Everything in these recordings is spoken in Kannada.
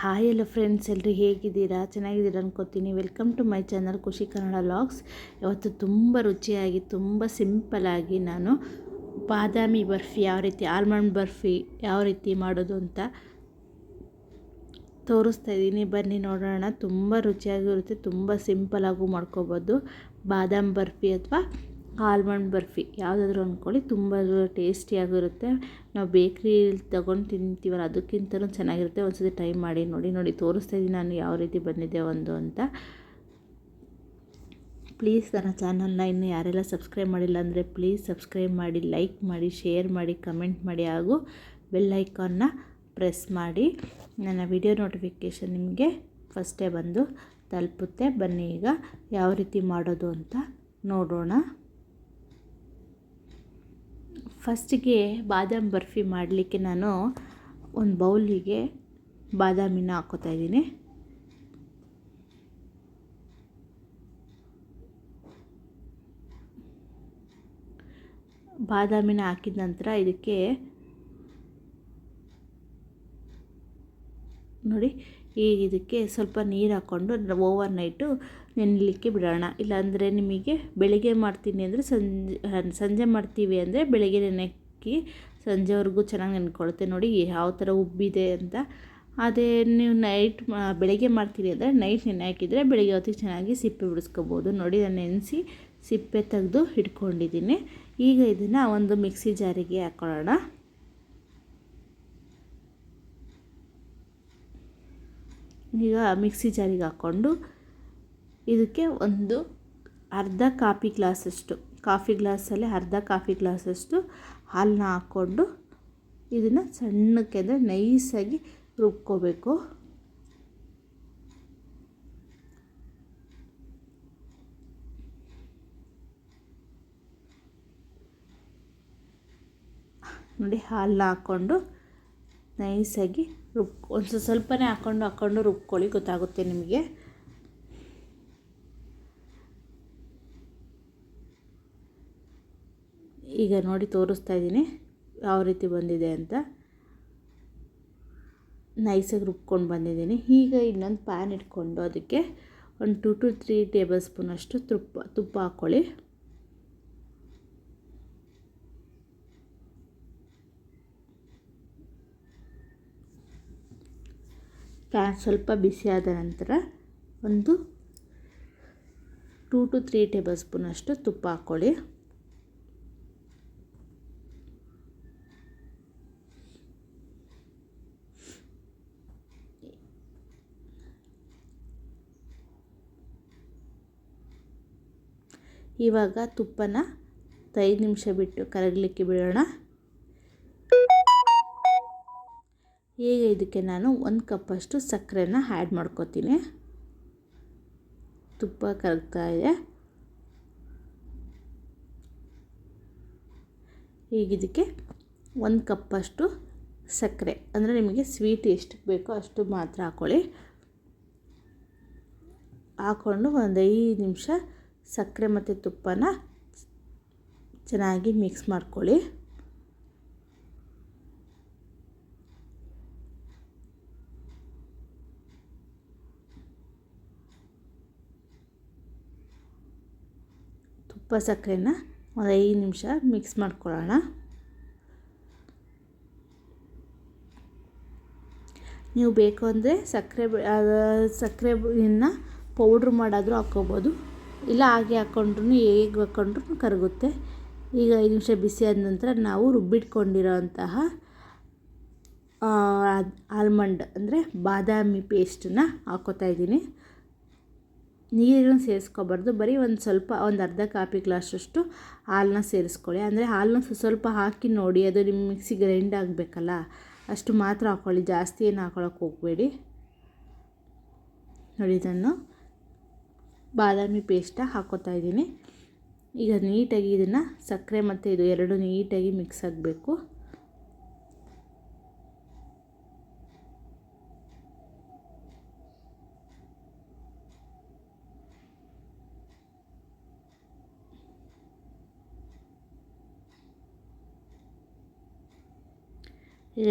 ಹಾಯ್ ಎಲ್ಲ ಫ್ರೆಂಡ್ಸ್ ಎಲ್ಲರೂ ಹೇಗಿದ್ದೀರಾ? ಚೆನ್ನಾಗಿದ್ದೀರಾ ಅನ್ಕೋತೀನಿ. ವೆಲ್ಕಮ್ ಟು ಮೈ ಚಾನಲ್ ಖುಷಿ ಕನ್ನಡ ಲಾಗ್ಸ್ ಇವತ್ತು ತುಂಬ ರುಚಿಯಾಗಿ, ತುಂಬ ಸಿಂಪಲಾಗಿ ನಾನು ಬಾದಾಮಿ ಬರ್ಫಿ ಯಾವ ರೀತಿ ಆಲ್ಮಂಡ್ ಬರ್ಫಿ ಯಾವ ರೀತಿ ಮಾಡೋದು ಅಂತ ತೋರಿಸ್ತಾ ಇದ್ದೀನಿ. ಬನ್ನಿ ನೋಡೋಣ. ತುಂಬ ರುಚಿಯಾಗಿರುತ್ತೆ ತುಂಬ ಸಿಂಪಲಾಗೂ ಮಾಡ್ಕೋಬೋದು. ಬಾದಾಮಿ ಬರ್ಫಿ ಅಥವಾ ಆಲ್ಮಂಡ್ ಬರ್ಫಿ ಯಾವುದಾದ್ರೂ ಅಂದ್ಕೊಳ್ಳಿ, ತುಂಬ ಟೇಸ್ಟಿಯಾಗಿರುತ್ತೆ ನಾವು ಬೇಕ್ರಿಲಿ ತೊಗೊಂಡು ತಿಂತೀವಲ್ಲ, ಅದಕ್ಕಿಂತಲೂ ಚೆನ್ನಾಗಿರುತ್ತೆ. ಒಂದ್ಸತಿ ಟ್ರೈ ಮಾಡಿ ನೋಡಿ ನೋಡಿ, ತೋರಿಸ್ತಾ ಇದ್ದೀನಿ ನಾನು ಯಾವ ರೀತಿ ಬಂದಿದೆ ಒಂದು ಅಂತ. ಪ್ಲೀಸ್ ನನ್ನ ಚಾನಲ್ನ ಇನ್ನು ಯಾರೆಲ್ಲ ಸಬ್ಸ್ಕ್ರೈಬ್ ಮಾಡಿಲ್ಲ ಅಂದರೆ ಪ್ಲೀಸ್ ಸಬ್ಸ್ಕ್ರೈಬ್ ಮಾಡಿ, ಲೈಕ್ ಮಾಡಿ, ಶೇರ್ ಮಾಡಿ, ಕಮೆಂಟ್ ಮಾಡಿ ಹಾಗೂ ಬೆಲ್ ಐಕಾನ್ನ ಪ್ರೆಸ್ ಮಾಡಿ. ನನ್ನ ವಿಡಿಯೋ ನೋಟಿಫಿಕೇಷನ್ ನಿಮಗೆ ಫಸ್ಟೇ ಬಂದು ತಲುಪುತ್ತೆ. ಬನ್ನಿ ಈಗ ಯಾವ ರೀತಿ ಮಾಡೋದು ಅಂತ ನೋಡೋಣ. ಫಸ್ಟಿಗೆ ಬಾದಾಮಿ ಬರ್ಫಿ ಮಾಡಲಿಕ್ಕೆ ನಾನು ಒಂದು ಬೌಲಿಗೆ ಬಾದಾಮಿನ ಹಾಕೋತಾ ಇದ್ದೀನಿ. ಬಾದಾಮಿನ ಹಾಕಿದ ನಂತರ ಇದಕ್ಕೆ ನೋಡಿ ಈಗ ಇದಕ್ಕೆ ಸ್ವಲ್ಪ ನೀರು ಹಾಕ್ಕೊಂಡು ಓವರ್ ನೈಟು ನೆನಲಿಕ್ಕೆ ಬಿಡೋಣ. ಇಲ್ಲಾಂದರೆ ನಿಮಗೆ ಬೆಳಗ್ಗೆ ಮಾಡ್ತೀನಿ ಅಂದರೆ ಸಂಜೆ ಸಂಜೆ ಮಾಡ್ತೀವಿ ಅಂದರೆ ಬೆಳಗ್ಗೆ ನೆನೆಕ್ಕಿ ಸಂಜೆವರೆಗೂ ಚೆನ್ನಾಗಿ ನೆನ್ಕೊಳ್ಳುತ್ತೆ ನೋಡಿ ಯಾವ ಥರ ಉಬ್ಬಿದೆ ಅಂತ. ಅದೇ ನೀವು ನೈಟ್ ಬೆಳಗ್ಗೆ ಮಾಡ್ತೀರಿ ಅಂದರೆ ನೈಟ್ ನೆನೆ ಹಾಕಿದರೆ ಬೆಳಗ್ಗೆ ಹೊತ್ತಿಗೆ ಚೆನ್ನಾಗಿ ಸಿಪ್ಪೆ ಬಿಡಿಸ್ಕೋಬೋದು. ನೋಡಿ ನಾನು ನೆನೆಸಿ ಸಿಪ್ಪೆ ತೆಗೆದು ಇಟ್ಕೊಂಡಿದ್ದೀನಿ. ಈಗ ಇದನ್ನು ಒಂದು ಮಿಕ್ಸಿ ಜಾರಿಗೆ ಹಾಕ್ಕೊಳ್ಳೋಣ ಈಗ ಮಿಕ್ಸಿ ಜಾರಿಗೆ ಹಾಕ್ಕೊಂಡು ಇದಕ್ಕೆ ಒಂದು ಅರ್ಧ ಕಾಫಿ ಗ್ಲಾಸಷ್ಟು, ಕಾಫಿ ಗ್ಲಾಸಲ್ಲಿ ಅರ್ಧ ಕಾಫಿ ಗ್ಲಾಸಷ್ಟು ಹಾಲನ್ನ ಹಾಕ್ಕೊಂಡು ಇದನ್ನು ಸಣ್ಣಕ್ಕೆ ಅಂದರೆ ನೈಸಾಗಿ ರುಬ್ಕೋಬೇಕು. ನೋಡಿ ಹಾಲನ್ನ ಹಾಕ್ಕೊಂಡು ನೈಸಾಗಿ ರುಬ್ ಒಂದು ಸ್ವಲ್ಪನೇ ಹಾಕ್ಕೊಂಡು ಹಾಕ್ಕೊಂಡು ರುಬ್ಕೊಳ್ಳಿ, ಗೊತ್ತಾಗುತ್ತೆ ನಿಮಗೆ. ಈಗ ನೋಡಿ ತೋರಿಸ್ತಾ ಇದ್ದೀನಿ ಯಾವ ರೀತಿ ಬಂದಿದೆ ಅಂತ. ನೈಸಾಗಿ ರುಬ್ಕೊಂಡು ಬಂದಿದ್ದೀನಿ. ಈಗ ಇನ್ನೊಂದು ಪ್ಯಾನ್ ಇಟ್ಕೊಂಡು ಅದಕ್ಕೆ ಒಂದು ಟು ಟು ತ್ರೀ ಟೇಬಲ್ ಸ್ಪೂನಷ್ಟು ತುಪ್ಪ ತುಪ್ಪ ಹಾಕ್ಕೊಳ್ಳಿ. ಪ್ಯಾನ್ ಸ್ವಲ್ಪ ಬಿಸಿಯಾದ ನಂತರ ಒಂದು ಟೂ ಟು ತ್ರೀ ಟೇಬಲ್ ಸ್ಪೂನಷ್ಟು ತುಪ್ಪ ಹಾಕ್ಕೊಳ್ಳಿ. ಇವಾಗ ತುಪ್ಪನ ಐದು ನಿಮಿಷ ಬಿಟ್ಟು ಕರಗಲಿಕ್ಕೆ ಬಿಡೋಣ. ಈಗ ಇದಕ್ಕೆ ನಾನು ಒಂದು ಕಪ್ಪಷ್ಟು ಸಕ್ಕರೆನ ಆ್ಯಡ್ ಮಾಡ್ಕೋತೀನಿ. ತುಪ್ಪ ಕರಗ್ತಾ ಇದೆ. ಈಗ ಇದಕ್ಕೆ ಒಂದು ಕಪ್ಪಷ್ಟು ಸಕ್ಕರೆ, ಅಂದರೆ ನಿಮಗೆ ಸ್ವೀಟ್ ಎಷ್ಟು ಬೇಕೋ ಅಷ್ಟು ಮಾತ್ರ ಹಾಕ್ಕೊಳ್ಳಿ ಹಾಕ್ಕೊಂಡು ಒಂದು ಐದು ನಿಮಿಷ ಸಕ್ಕರೆ ಮತ್ತು ತುಪ್ಪನ ಚೆನ್ನಾಗಿ ಮಿಕ್ಸ್ ಮಾಡ್ಕೊಳ್ಳಿ. ತುಪ್ಪ ಸಕ್ಕರೆನ ಒಂದು ಐದು ನಿಮಿಷ ಮಿಕ್ಸ್ ಮಾಡ್ಕೊಳ್ಳೋಣ. ನೀವು ಬೇಕು ಅಂದರೆ ಸಕ್ಕರೆ ಸಕ್ಕರೆ ಇನ್ನು ಪೌಡ್ರ್ ಮಾಡಾದರೂ ಹಾಕ್ಕೋಬೋದು. ಇಲ್ಲ ಹಾಗೆ ಹಾಕ್ಕೊಂಡ್ರು ಹೇಗೆ ಹಾಕ್ಕೊಂಡ್ರು ಕರಗುತ್ತೆ. ಈಗ ಐದು ನಿಮಿಷ ಬಿಸಿ ಆದ ನಂತರ ನಾವು ರುಬ್ಬಿಟ್ಕೊಂಡಿರೋ ಅಂತಹ ಆಲ್ಮಂಡ್ ಅಂದರೆ ಬಾದಾಮಿ ಪೇಸ್ಟನ್ನ ಹಾಕ್ಕೋತಾ ಇದ್ದೀನಿ. ನೀರನ್ನು ಸೇರಿಸ್ಕೋಬಾರ್ದು. ಬರೀ ಒಂದು ಸ್ವಲ್ಪ, ಒಂದು ಅರ್ಧ ಕಾಫಿ ಗ್ಲಾಸಷ್ಟು ಹಾಲನ್ನ ಸೇರಿಸ್ಕೊಳ್ಳಿ. ಅಂದರೆ ಹಾಲನ್ನ ಸ್ವಲ್ಪ ಹಾಕಿ ನೋಡಿ, ಅದು ನಿಮ್ಮ ಮಿಕ್ಸಿ ಗ್ರೈಂಡ್ ಆಗಬೇಕಲ್ಲ, ಅಷ್ಟು ಮಾತ್ರ ಹಾಕ್ಕೊಳ್ಳಿ ಜಾಸ್ತಿ ಏನು ಹಾಕ್ಕೊಳಕ್ಕೆ ಹೋಗಬೇಡಿ. ನೋಡಿ ಇದನ್ನು. ಬಾದಾಮಿ ಪೇಸ್ಟ ಹಾಕೋತಾ ಇದ್ದೀನಿ. ಈಗ ನೀಟಾಗಿ ಇದನ್ನು ಸಕ್ಕರೆ ಮತ್ತು ಇದು ಎರಡು ನೀಟಾಗಿ ಮಿಕ್ಸ್ ಆಗಬೇಕು.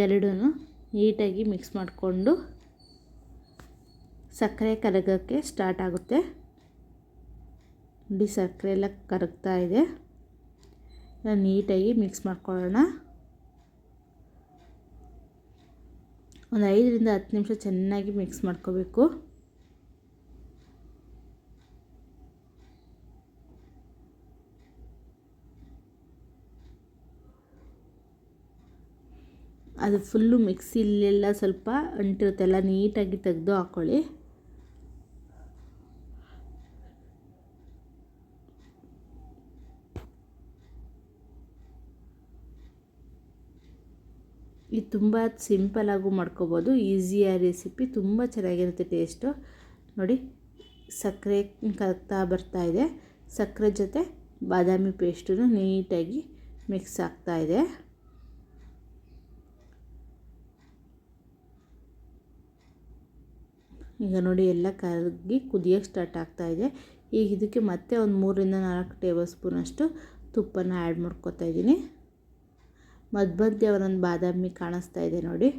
ಎರಡೂ ನೀಟಾಗಿ ಮಿಕ್ಸ್ ಮಾಡಿಕೊಂಡು ಸಕ್ಕರೆ ಕರಗಕ್ಕೆ ಸ್ಟಾರ್ಟ್ ಆಗುತ್ತೆ. ನೋಡಿ ಸಕ್ಕರೆ ಎಲ್ಲ ಕರಗ್ತಾ ಇದೆ. ನೀಟಾಗಿ ಮಿಕ್ಸ್ ಮಾಡ್ಕೊಳ್ಳೋಣ. ಒಂದು ಐದರಿಂದ ಹತ್ತು ನಿಮಿಷ ಚೆನ್ನಾಗಿ ಮಿಕ್ಸ್ ಮಾಡ್ಕೋಬೇಕು. ಅದು ಫುಲ್ಲು ಮಿಕ್ಸಿಲೆಲ್ಲ ಸ್ವಲ್ಪ ಅಂಟಿರುತ್ತೆ. ಎಲ್ಲ ನೀಟಾಗಿ ತೆಗೆದು ಹಾಕ್ಕೊಳ್ಳಿ ಇದು ತುಂಬ ಸಿಂಪಲಾಗೂ ಮಾಡ್ಕೋಬೋದು. ಈಸಿಯ ರೆಸಿಪಿ ತುಂಬ ಚೆನ್ನಾಗಿರುತ್ತೆ ಟೇಸ್ಟು ನೋಡಿ, ಸಕ್ಕರೆ ಕರಗ್ತಾ ಇದೆ. ಸಕ್ಕರೆ ಜೊತೆ ಬಾದಾಮಿ ಪೇಸ್ಟನ್ನು ನೀಟಾಗಿ ಮಿಕ್ಸ್ ಆಗ್ತಾ ಇದೆ. ಈಗ ನೋಡಿ, ಎಲ್ಲ ಕರಗಿ ಕುದಿಯೋಕ್ಕೆ ಸ್ಟಾರ್ಟ್ ಆಗ್ತಾಯಿದೆ ಈಗ ಇದಕ್ಕೆ ಮತ್ತೆ ಒಂದು ಮೂರರಿಂದ ನಾಲ್ಕು ಟೇಬಲ್ ಸ್ಪೂನಷ್ಟು ತುಪ್ಪನ ಆ್ಯಡ್ ಮಾಡ್ಕೊತಾ ಇದ್ದೀನಿ. ಮಧ್ಯ ಒಂದೊಂದು ಬಾದಾಮಿ ಕಾಣಿಸ್ತಾ ಇದೆ ನೋಡಿ.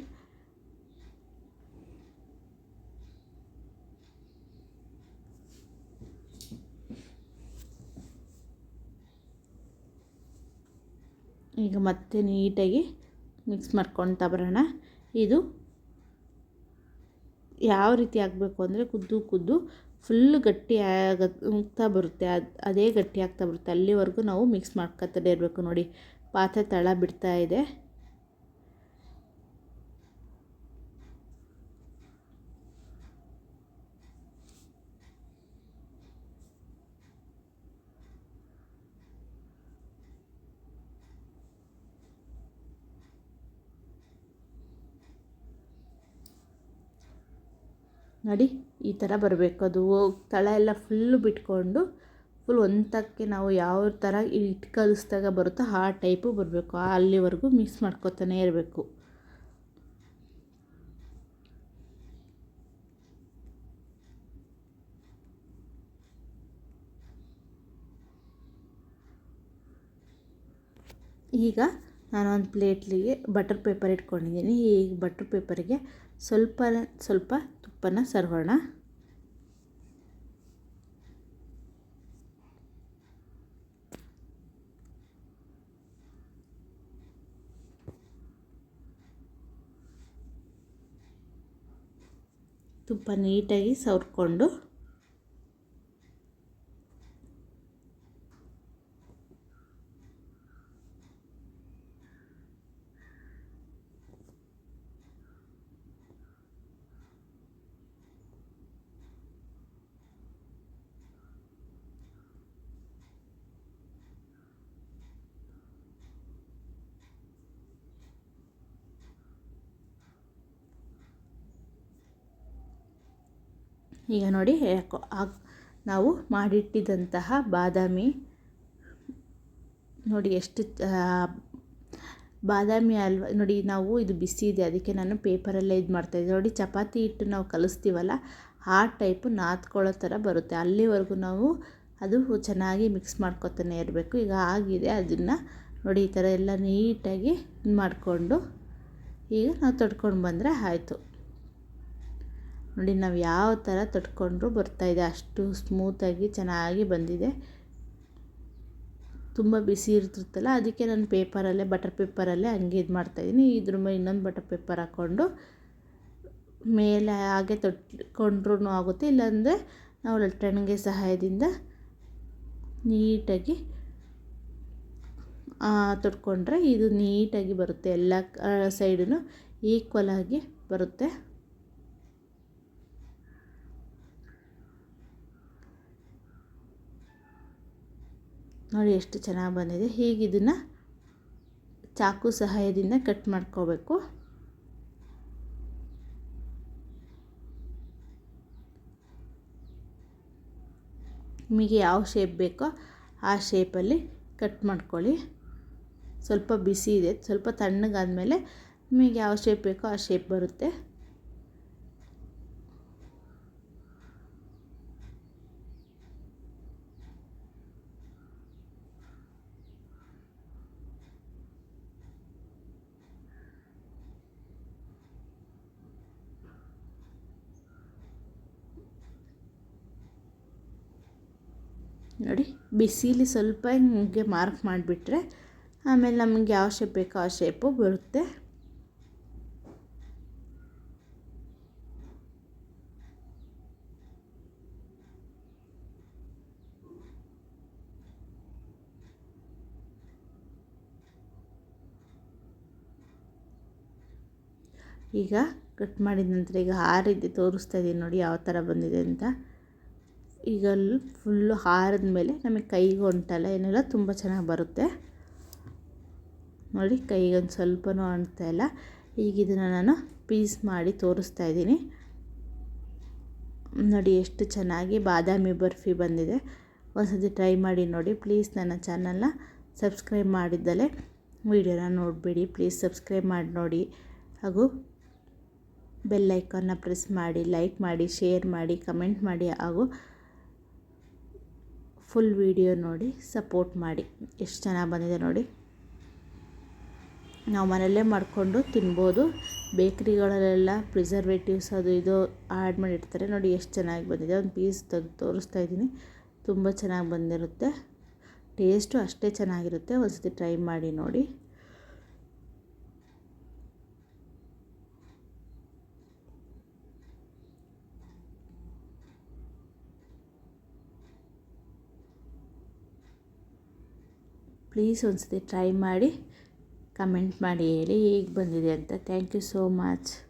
ಈಗ ಮತ್ತೆ ನೀಟಾಗಿ ಮಿಕ್ಸ್ ಮಾಡ್ಕೊತ ಬರೋಣ. ಇದು ಯಾವ ರೀತಿ ಆಗಬೇಕು ಅಂದರೆ ಕುದ್ದು ಕುದ್ದು ಫುಲ್ ಗಟ್ಟಿ ಆಗುತ್ತಾ ಬರುತ್ತೆ. ಅದು ಗಟ್ಟಿ ಆಗ್ತಾ ಬರುತ್ತೆ. ಅಲ್ಲಿವರೆಗೂ ನಾವು ಮಿಕ್ಸ್ ಮಾಡ್ಕೊತಾನೆ ಇರಬೇಕು ನೋಡಿ. ಪಾತ್ರೆ ತಳ ಬಿಡ್ತಾ ಇದೆ. ನೋಡಿ ಈ ಥರ ಬರಬೇಕು. ಅದು ತಳ ಎಲ್ಲ ಫುಲ್ಲು ಬಿಟ್ಕೊಂಡು ಫುಲ್ ಒಂತಕ್ಕೆ ನಾವು ಯಾವ ಥರ ಹಿಟ್ಟು ಕಲಿಸ್ದಾಗ ಬರುತ್ತೋ ಆ ಟೈಪು ಬರಬೇಕು. ಅಲ್ಲಿವರೆಗೂ ಮಿಕ್ಸ್ ಮಾಡ್ಕೊತಾನೆ ಇರಬೇಕು. ಈಗ ನಾನು ಒಂದು ಪ್ಲೇಟ್ಲಿಗೆ ಬಟರ್ ಪೇಪರ್ ಇಟ್ಕೊಂಡಿದ್ದೀನಿ. ಈ ಬಟರ್ ಪೇಪರಿಗೆ ಸ್ವಲ್ಪ ಸ್ವಲ್ಪ ತುಪ್ಪನ ಸರ್ವೋಣ ತುಪ್ಪ ನೀಟಾಗಿ ಸವರ್ಕೊಂಡು ಈಗ ನೋಡಿ ಯಾಕೋ ನಾವು ಮಾಡಿಟ್ಟಿದ್ದಂತಹ ಬಾದಾಮಿ ನೋಡಿ ಎಷ್ಟು ಬಾದಾಮಿ ಅಲ್ವ ನೋಡಿ ನಾವು ಇದು ಬಿಸಿ ಇದೆ, ಅದಕ್ಕೆ ನಾನು ಪೇಪರಲ್ಲೇ ಇದು ಮಾಡ್ತಾಯಿದ್ದೆ ನೋಡಿ ಚಪಾತಿ ಹಿಟ್ಟು ನಾವು ಕಲಿಸ್ತೀವಲ್ಲ, ಆ ಟೈಪು ನಾದ್ಕೊಳ್ಳೋ ಥರ ಬರುತ್ತೆ. ಅಲ್ಲಿವರೆಗೂ ನಾವು ಅದು ಚೆನ್ನಾಗಿ ಮಿಕ್ಸ್ ಮಾಡ್ಕೊತಾನೆ ಇರಬೇಕು. ಈಗ ಆಗಿದೆ, ಅದನ್ನು ನೋಡಿ ಈ ಥರ ಎಲ್ಲ ನೀಟಾಗಿ ಮಾಡಿಕೊಂಡು ಈಗ ನಾವು ತೊಡ್ಕೊಂಡು ಬಂದರೆ ಆಯಿತು. ನೋಡಿ, ನಾವು ಯಾವ ಥರ ತಟ್ಕೊಂಡ್ರೂ ಬರ್ತಾಯಿದೆ ಅಷ್ಟು ಸ್ಮೂತಾಗಿ ಚೆನ್ನಾಗಿ ಬಂದಿದೆ. ತುಂಬ ಬಿಸಿ ಇರ್ತಿರ್ತಲ್ಲ ಅದಕ್ಕೆ ನಾನು ಪೇಪರಲ್ಲೇ ಬಟರ್ ಪೇಪರಲ್ಲೇ ಹಂಗೆ ಇದು ಮಾಡ್ತಾಯಿದ್ದೀನಿ ಇದ್ರ ಮೇಲೆ ಇನ್ನೊಂದು ಬಟರ್ ಪೇಪರ್ ಹಾಕ್ಕೊಂಡು ಮೇಲೆ ಹಾಗೆ ತೊಟ್ಕೊಂಡ್ರೂ ಆಗುತ್ತೆ. ಇಲ್ಲಾಂದರೆ ನಾವು ಲಟ್ಟಣಿಗೆ ಸಹಾಯದಿಂದ ನೀಟಾಗಿ ತೊಟ್ಕೊಂಡ್ರೆ ಇದು ನೀಟಾಗಿ ಬರುತ್ತೆ. ಎಲ್ಲ ಸೈಡೂ ಈಕ್ವಲ್ ಆಗಿ ಬರುತ್ತೆ. ನೋಡಿ ಎಷ್ಟು ಚೆನ್ನಾಗಿ ಬಂದಿದೆ. ಹೀಗೆ ಇದನ್ನು ಚಾಕು ಸಹಾಯದಿಂದ ಕಟ್ ಮಾಡ್ಕೋಬೇಕು. ನಿಮಗೆ ಯಾವ ಶೇಪ್ ಬೇಕೋ ಆ ಶೇಪಲ್ಲಿ ಕಟ್ ಮಾಡ್ಕೊಳ್ಳಿ. ಸ್ವಲ್ಪ ಬಿಸಿ ಇದೆ. ಸ್ವಲ್ಪ ತಣ್ಣಗಾದ ಮೇಲೆ ನಿಮಗೆ ಯಾವ ಶೇಪ್ ಬೇಕೋ ಆ ಶೇಪ್ ಬರುತ್ತೆ. ನೋಡಿ, ಬಿಸಿಲಿ ಸ್ವಲ್ಪ ಹಿಂಗೆ ಮಾರ್ಕ್ ಮಾಡಿಬಿಟ್ರೆ ಆಮೇಲೆ ನಮಗೆ ಯಾವ ಶೇಪ್ ಬೇಕೋ ಆ ಶೇಪು ಬರುತ್ತೆ. ಈಗ ಕಟ್ ಮಾಡಿದ ನಂತರ ಈಗ ಆ ರೀತಿ ತೋರಿಸ್ತಾ ಇದ್ದೀನಿ ನೋಡಿ ಯಾವ ಥರ ಬಂದಿದೆ ಅಂತ. ಈಗ ಫುಲ್ಲು ಹಾರದ ಮೇಲೆ ನಮಗೆ ಕೈಗೆ ಅಂಟಲ್ಲ ಏನೆಲ್ಲ ತುಂಬ ಚೆನ್ನಾಗಿ ಬರುತ್ತೆ. ನೋಡಿ, ಕೈಗೆ ಒಂದು ಸ್ವಲ್ಪನೂ ಅಂಟ್ತಾ ಇಲ್ಲ. ಈಗ ಇದನ್ನು ನಾನು ಪೀಸ್ ಮಾಡಿ ತೋರಿಸ್ತಾ ಇದ್ದೀನಿ. ನೋಡಿ, ಎಷ್ಟು ಚೆನ್ನಾಗಿ ಬಾದಾಮಿ ಬರ್ಫಿ ಬಂದಿದೆ. ಒಂದ್ಸತಿ ಟ್ರೈ ಮಾಡಿ ನೋಡಿ. ಪ್ಲೀಸ್ ನನ್ನ ಚಾನಲ್ನ ಸಬ್ಸ್ಕ್ರೈಬ್ ಮಾಡಿದ್ದಲೇ ವಿಡಿಯೋನ ನೋಡಿಬಿಡಿ. ಪ್ಲೀಸ್ ಸಬ್ಸ್ಕ್ರೈಬ್ ಮಾಡಿ ನೋಡಿ. ಹಾಗೂ ಬೆಲ್ಲೈಕನ್ನ ಪ್ರೆಸ್ ಮಾಡಿ ಲೈಕ್ ಮಾಡಿ ಶೇರ್ ಮಾಡಿ ಕಮೆಂಟ್ ಮಾಡಿ ಹಾಗೂ ಫುಲ್ ವಿಡಿಯೋ ನೋಡಿ ಸಪೋರ್ಟ್ ಮಾಡಿ. ಎಷ್ಟು ಚೆನ್ನಾಗಿ ಬಂದಿದೆ ನೋಡಿ. ನಾವು ಮನೆಯಲ್ಲೇ ಮಾಡಿಕೊಂಡು ತಿನ್ಬೋದು. ಬೇಕ್ರಿಗಳಲ್ಲೆಲ್ಲ ಪ್ರಿಸರ್ವೇಟಿವ್ಸ್ ಅದು ಇದು ಆ್ಯಡ್ ಮಾಡಿರ್ತಾರೆ ನೋಡಿ ಎಷ್ಟು ಚೆನ್ನಾಗಿ ಬಂದಿದೆ. ಒಂದು ಪೀಸ್ ತೆಗೆದು ತೋರಿಸ್ತಾ ಇದ್ದೀನಿ. ತುಂಬ ಚೆನ್ನಾಗಿ ಬಂದಿರುತ್ತೆ. ಟೇಸ್ಟು ಅಷ್ಟೇ ಚೆನ್ನಾಗಿರುತ್ತೆ. ಒಂದು ಸತಿ ಟ್ರೈ ಮಾಡಿ ನೋಡಿ. ಪ್ಲೀಸ್ ಒಂದು ಸತಿ ಟ್ರೈ ಮಾಡಿ, ಕಮೆಂಟ್ ಮಾಡಿ ಹೇಳಿ ಹೇಗೆ ಬಂದಿದೆ ಅಂತ. Thank you so much.